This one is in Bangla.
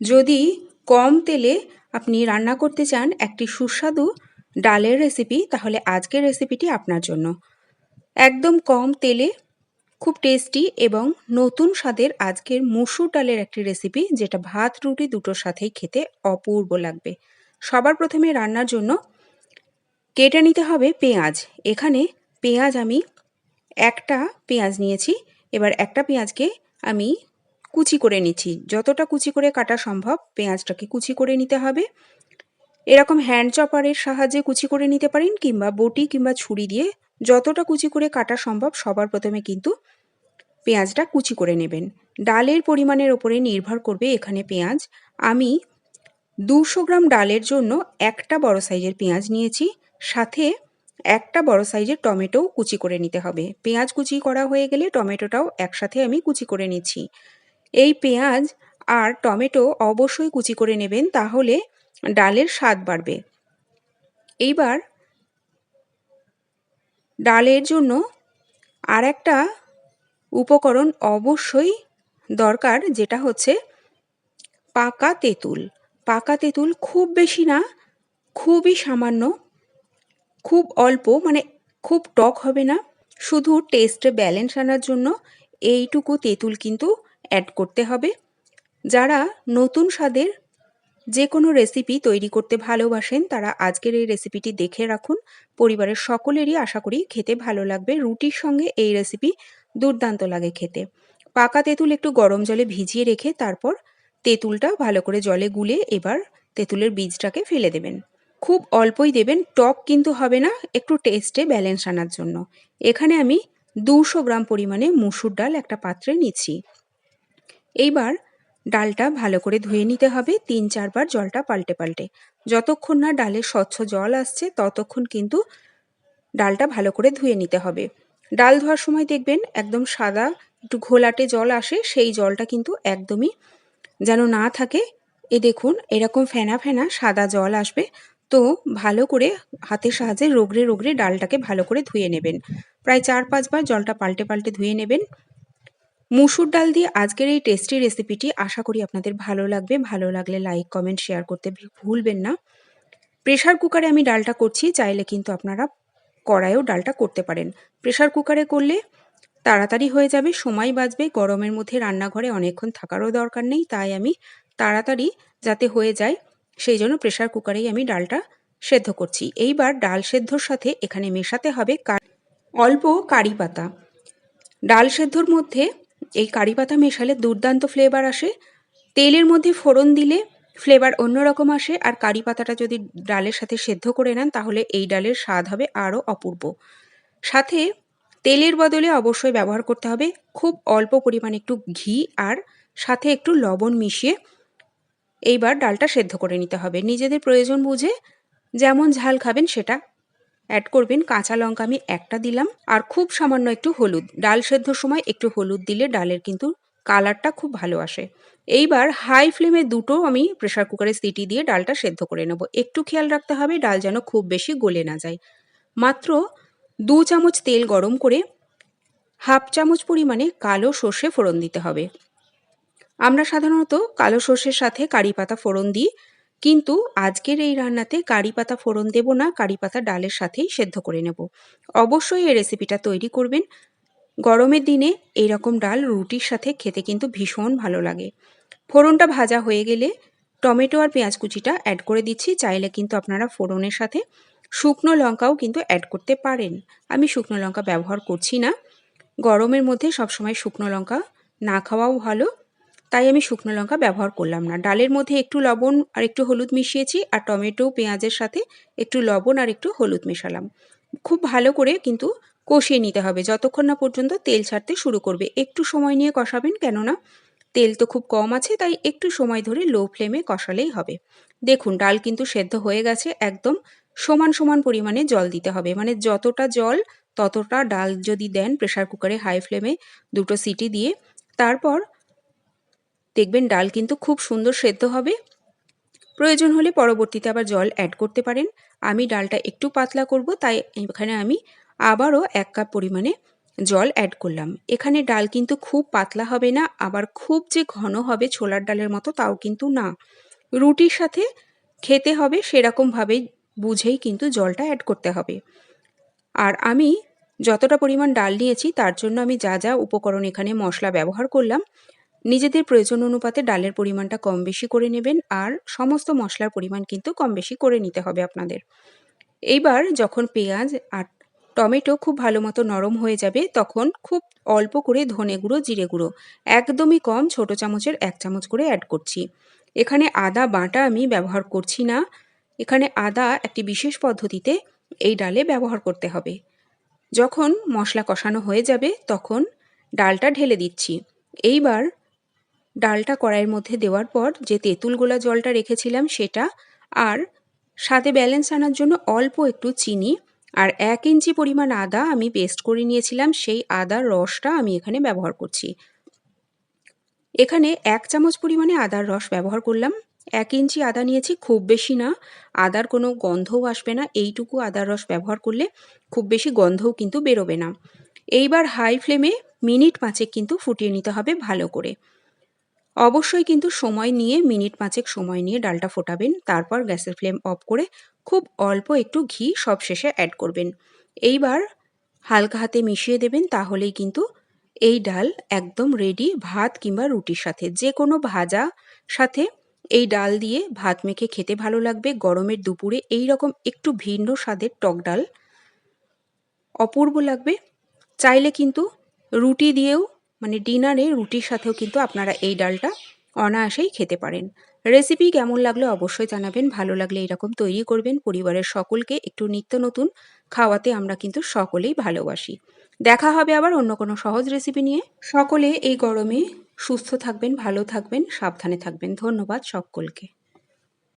যদি কম তেলে আপনি রান্না করতে চান একটি সুস্বাদু ডালের রেসিপি তাহলে আজকের রেসিপিটি আপনার জন্য। একদম কম তেলে, খুব টেস্টি এবং নতুন স্বাদের আজকের মুসুর ডালের একটি রেসিপি যেটা ভাত, রুটি দুটোর সাথেই খেতে অপূর্ব লাগবে। সবার প্রথমে রান্নার জন্য কেটে নিতে হবে পেঁয়াজ। এখানে পেঁয়াজ আমি একটা পেঁয়াজ নিয়েছি। এবার একটা পেঁয়াজকে আমি কুচি করে নিচ্ছি। যতটা কুচি করে কাটা সম্ভব, পেঁয়াজটাকে কুচি করে নিতে হবে। এরকম হ্যান্ড চপারের সাহায্যে কুচি করে নিতে পারেন কিংবা বটি কিংবা ছুরি দিয়ে যতটা কুচি করে কাটা সম্ভব, সবার প্রথমে কিন্তু পেঁয়াজটা কুচি করে নেবেন। ডালের পরিমাণের ওপরে নির্ভর করবে এখানে পেঁয়াজ। আমি দুশো গ্রাম ডালের জন্য একটা বড় সাইজের পেঁয়াজ নিয়েছি। সাথে একটা বড় সাইজের টমেটোও কুচি করে নিতে হবে। পেঁয়াজ কুচি করা হয়ে গেলে টমেটোটাও একসাথে আমি কুচি করে নিচ্ছি। এই পেঁয়াজ আর টমেটো অবশ্যই কুচি করে নেবেন, তাহলে ডালের স্বাদ বাড়বে। এইবার ডালের জন্য আর একটা উপকরণ অবশ্যই দরকার, যেটা হচ্ছে পাকা তেঁতুল। পাকা তেঁতুল খুব বেশি না, খুবই সামান্য, খুব অল্প মানে খুব টক হবে না। শুধু টেস্টে ব্যালেন্স আনার জন্য এইটুকু তেঁতুল কিন্তু অ্যাড করতে হবে। যারা নতুন স্বাদের যে কোনো রেসিপি তৈরি করতে ভালোবাসেন, তারা আজকের এই রেসিপিটি দেখে রাখুন। পরিবারের সকলেরই আশা করি খেতে ভালো লাগবে। রুটির সঙ্গে এই রেসিপি দুর্দান্ত লাগে খেতে। পাকা তেঁতুল একটু গরম জলে ভিজিয়ে রেখে তারপর তেঁতুলটা ভালো করে জলে গুলে এবার তেঁতুলের বীজটাকে ফেলে দেবেন। খুব অল্পই দেবেন, টক কিন্তু হবে না, একটু টেস্টে ব্যালেন্স আনার জন্য। এখানে আমি দুশো গ্রাম পরিমাণে মুসুর ডাল একটা পাত্রে নিচ্ছি। এইবার ডালটা ভালো করে ধুয়ে নিতে হবে। তিন, চারবার জলটা পাল্টে পাল্টে। যতক্ষণ না ডালে স্বচ্ছ জল আসছে, ততক্ষণ কিন্তু ডালটা ভালো করে ধুয়ে নিতে হবে। ডাল ধোয়ার সময় দেখবেন একদম সাদা একটু ঘোলাটে জল আসে, সেই জলটা কিন্তু একদমই যেন না থাকে। এ দেখুন, এরকম ফেনা ফেনা সাদা জল আসবে। তো ভালো করে হাতের সাহায্যে রোগড়ে রোগড়ে ডালটাকে ভালো করে ধুয়ে নেবেন। প্রায় চার, পাঁচবার জলটা পাল্টে পাল্টে ধুয়ে নেবেন। মুসুর ডাল দিয়ে আজকের এই টেস্টি রেসিপিটি আশা করি আপনাদের ভালো লাগবে। ভালো লাগলে লাইক কমেন্ট শেয়ার করতে ভুলবেন না। প্রেশার কুকারে আমি ডালটা করছি, চাইলে কিন্তু আপনারা কড়াইও ডালটা করতে পারেন। প্রেশার কুকারে করলে তাড়াতাড়ি হয়ে যাবে, সময় বাঁচবে, গরমের মধ্যে রান্নাঘরে অনেকক্ষণ থাকারও দরকার নেই, তাই আমি তাড়াতাড়ি যাতে হয়ে যায়, সেই জন্য প্রেশার কুকারেই আমি ডালটা সেদ্ধ করছি। এইবার ডাল সেদ্ধর সাথে এখানে মেশাতে হবে অল্প কারি পাতা। ডাল সেদ্ধর মধ্যে এই কারি পাতা মেশালে দুর্দান্ত ফ্লেভার আসে। তেলের মধ্যে ফোড়ন দিলে ফ্লেভার অন্যরকম আসে। আর কারি পাতাটা যদি ডালের সাথে সেদ্ধ করে নেন, তাহলে এই ডালের স্বাদ হবে আরও অপূর্ব। সাথে তেলের বদলে অবশ্যই ব্যবহার করতে হবে খুব অল্প পরিমাণে একটু ঘি আর সাথে একটু লবণ মিশিয়ে এইবার ডালটা সেদ্ধ করে নিতে হবে। নিজেদের প্রয়োজন বুঝে যেমন ঝাল খাবেন সেটা অ্যাড করবেন কাঁচা লঙ্কা আমি একটা দিলাম, আর খুব সামান্য একটু হলুদ। ডাল সেদ্ধর সময় একটু হলুদ দিলে ডালের কিন্তু কালারটা খুব ভালো আসে। এইবার হাই ফ্লেমে দুটো আমি প্রেশার কুকারে সিটি দিয়ে ডালটা সেদ্ধ করে নেব। একটু খেয়াল রাখতে হবে ডাল যেন খুব বেশি গলে না যায়। মাত্র দু চামচ তেল গরম করে হাফ চামচ পরিমাণে কালো সর্ষে ফোড়ন দিতে হবে। আমরা সাধারণত কালো সর্ষের সাথে কারি পাতা ফোড়ন দিই। কিন্তু আজকের এই রান্নাতে কারি পাতা ফোড়ন দেব না, কারি পাতা ডালের সাথেই সেদ্ধ করে নেব। অবশ্যই এই রেসিপিটা তৈরি করবেন। গরমের দিনে এইরকম ডাল রুটির সাথে খেতে কিন্তু ভীষণ ভালো লাগে। ফোড়নটা ভাজা হয়ে গেলে টমেটো আর পেঁয়াজ কুচিটা অ্যাড করে দিচ্ছি। চাইলে কিন্তু আপনারা ফোড়নের সাথে শুকনো লঙ্কাও কিন্তু অ্যাড করতে পারেন। আমি শুকনো লঙ্কা ব্যবহার করছি না। গরমের মধ্যে সবসময় শুকনো লঙ্কা না খাওয়াও ভালো। তাই আমি শুকনো লঙ্কা ব্যবহার করলাম না। ডালের মধ্যে একটু লবণ আর একটু হলুদ মিশিয়েছি আর টমেটো, পেঁয়াজের সাথে একটু লবণ আর একটু হলুদ মেশালাম। খুব ভালো করে কিন্তু কষিয়ে নিতে হবে। যতক্ষণ না পর্যন্ত তেল ছাড়তে শুরু করবে। একটু সময় নিয়ে কষাবেন কেননা তেল তো খুব কম আছে, তাই একটু সময় ধরে লো ফ্লেমে কষালেই হবে। দেখুন, ডাল কিন্তু সেদ্ধ হয়ে গেছে, একদম সমান সমান পরিমাণে জল দিতে হবে। মানে যতটা জল, ততটা ডাল যদি দেন প্রেশার কুকারে হাই ফ্লেমে দুটো সিটি দিয়ে, তারপর দেখবেন ডাল কিন্তু খুব সুন্দর সেদ্ধ হবে। প্রয়োজন হলে পরবর্তীতে আবার জল অ্যাড করতে পারেন। আমি ডালটা একটু পাতলা করব, তাই এখানে আমি আবারও এক কাপ পরিমাণে জল অ্যাড করলাম। এখানে ডাল কিন্তু খুব পাতলা হবে না, আবার খুব যে ঘন হবে ছোলার ডালের মতো তাও কিন্তু না। রুটির সাথে খেতে হবে সেরকমভাবেই বুঝেই কিন্তু জলটা অ্যাড করতে হবে। আর আমি যতটা পরিমাণ ডাল নিয়েছি, তার জন্য আমি যা যা উপকরণ এখানে মশলা ব্যবহার করলাম নিজেদের প্রয়োজন অনুপাতে ডালের পরিমাণটা কম বেশি করে নেবেন আর সমস্ত মশলার পরিমাণ কিন্তু কম বেশি করে নিতে হবে আপনাদের। এইবার যখন পেঁয়াজ আর টমেটো খুব ভালো মতো নরম হয়ে যাবে, তখন খুব অল্প করে ধনে গুঁড়ো, জিরে গুঁড়ো, একদমই কম ছোট চামচের এক চামচ করে অ্যাড করছি। এখানে আদা বাটা আমি ব্যবহার করছি না। এখানে আদা একটি বিশেষ পদ্ধতিতে এই ডালে ব্যবহার করতে হবে। যখন মশলা কষানো হয়ে যাবে, তখন ডালটা ঢেলে দিচ্ছি। এইবার ডালটা কড়াইয়ের মধ্যে দেওয়ার পর যে তেঁতুল গোলা জলটা রেখেছিলাম সেটা আর সাথে ব্যালেন্স আনার জন্য অল্প একটু চিনি আর এক ইঞ্চি পরিমাণ আদা আমি পেস্ট করে নিয়েছিলাম, সেই আদার রসটা আমি এখানে ব্যবহার করছি। এখানে এক চামচ পরিমাণে আদার রস ব্যবহার করলাম। এক ইঞ্চি আদা নিয়েছি, খুব বেশি না, আদার কোনো গন্ধও আসবে না, এইটুকু আদার রস ব্যবহার করলে খুব বেশি গন্ধও কিন্তু বেরোবে না। এইবার হাই ফ্লেমে মিনিট পাঁচেক কিন্তু ফুটিয়ে নিতে হবে ভালো করে। অবশ্যই কিন্তু সময় নিয়ে, মিনিট পাঁচেক সময় নিয়ে ডালটা ফোটাবেন, তারপর গ্যাসের ফ্লেম অফ করে খুব অল্প একটু ঘি সব শেষে অ্যাড করবেন। এইবার হালকা হাতে মিশিয়ে দেবেন, তাহলেই কিন্তু এই ডাল একদম রেডি ভাত কিংবা রুটির সাথে। যে কোনো ভাজা সাথে এই ডাল দিয়ে ভাত মেখে খেতে ভালো লাগবে। গরমের দুপুরে এই রকম একটু ভিন্ন স্বাদের টক ডাল অপূর্ব লাগবে। চাইলে কিন্তু রুটি দিয়েও মানে ডিনারে রুটির সাথেও কিন্তু আপনারা এই ডালটা অনায়াসেই খেতে পারেন। রেসিপি কেমন লাগল অবশ্যই জানাবেন, ভালো লাগলে এরকম তৈরি করবেন, পরিবারের সকলকে একটু নিত্য নতুন খাওয়াতে আমরা কিন্তু সকলেই ভালোবাসি। দেখা হবে আবার অন্য কোনো সহজ রেসিপি নিয়ে। সকলে এই গরমে সুস্থ থাকবেন, ভালো থাকবেন, সাবধানে থাকবেন। ধন্যবাদ সকলকে।